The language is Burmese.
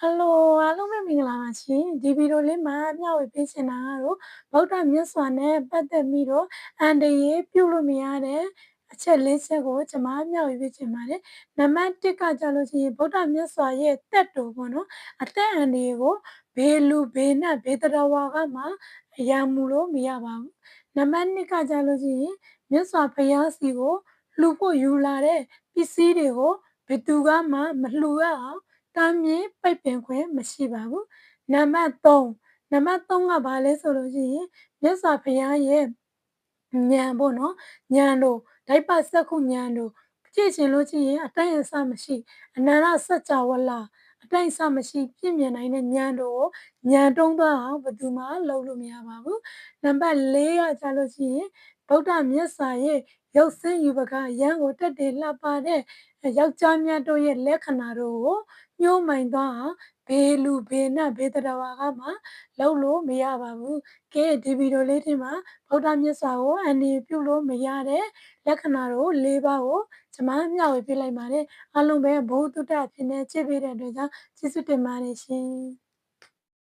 ဟယ်လိုအားလုံးပဲမင်္ဂလာပါရှင်ဒီဗီဒီယိုလေးမှာမျှဝေပေးချင်တာကတော့ဗုဒ္ဓမြတ်စွာနဲ့ပတ်သက်ပြီးတော့အန္တရာယ်ပြုလို့မရတဲ့အချက်လေးချက်ကိုကျွန်မမျှဝေပေးချင်ပါတယ်နံပါတ်1ကကြလို့ရှိရင်ဗုဒ္ဓမြတ်စွာရဲ့တက်တော်ပေါ့နော်အသက်အန္တရာယ်ကိုဘေးလူဘေးနတ်ဘေးတရဝါကမှရံမှုလို့မရပါဘူးနံပါတ်2ကကြလို့ရှိရင်မြတ်စွာဘုရားစီကိုလှူဖို့ယူလာတဲ့ပစ္စည်းတွေကိုဘယ်သူကမှမလှူရအောင် တားမြစ်ပိတ်ပင်ခွင့်မရှိပါဘူးနံပါတ်3နံပါတ်3ကဘာလဲဆိုလို့ရှိရင်မြတ်စွာဘုရားရဲ့ဉာဏ်ပေါ့နော်ဉာဏ်တို့ဒိုက်ပတ်စက္ခုဉာဏ်တို့ကြည့်ချင်လို့ရှိရင်အတိုင်းအဆမရှိအနန္တစัจ java လာအတိုင်းအဆမရှိပြည့်မြင်နိုင်တဲ့ဉာဏ်တို့ကိုဉာဏ်တုံးသွားအောင်ဘယ်သူမှလုပ်လို့မရပါဘူးနံပါတ်4ကကြာလို့ရှိရင် ဗုဒ္ဓမြတ်စွာရဲ့ရုပ်ဆင်းယူပကရန်ကိုတက်တယ်လှပတဲ့ယောက်ျားများတို့ရဲ့လက္ခဏာတို့ကိုညှိုးမိုင်သွားအောင်ဘေးလူဘေးနတ်ဘေးတရဝါကမှလုပ်လို့မရပါဘူးကဲဒီဗီဒီယိုလေးထဲမှာဗုဒ္ဓမြတ်စွာကိုအန္တရာယ်ပြုလို့မရတဲ့လက္ခဏာတို့၄ပါးကိုကျွန်မမျှဝေပေးလိုက်ပါတယ်အားလုံးပဲဘုဒ္ဓတဖြစ်နေချစ်ပေးတဲ့အတွက်ကြောင့်ကျေးဇူးတင်ပါတယ်ရှင်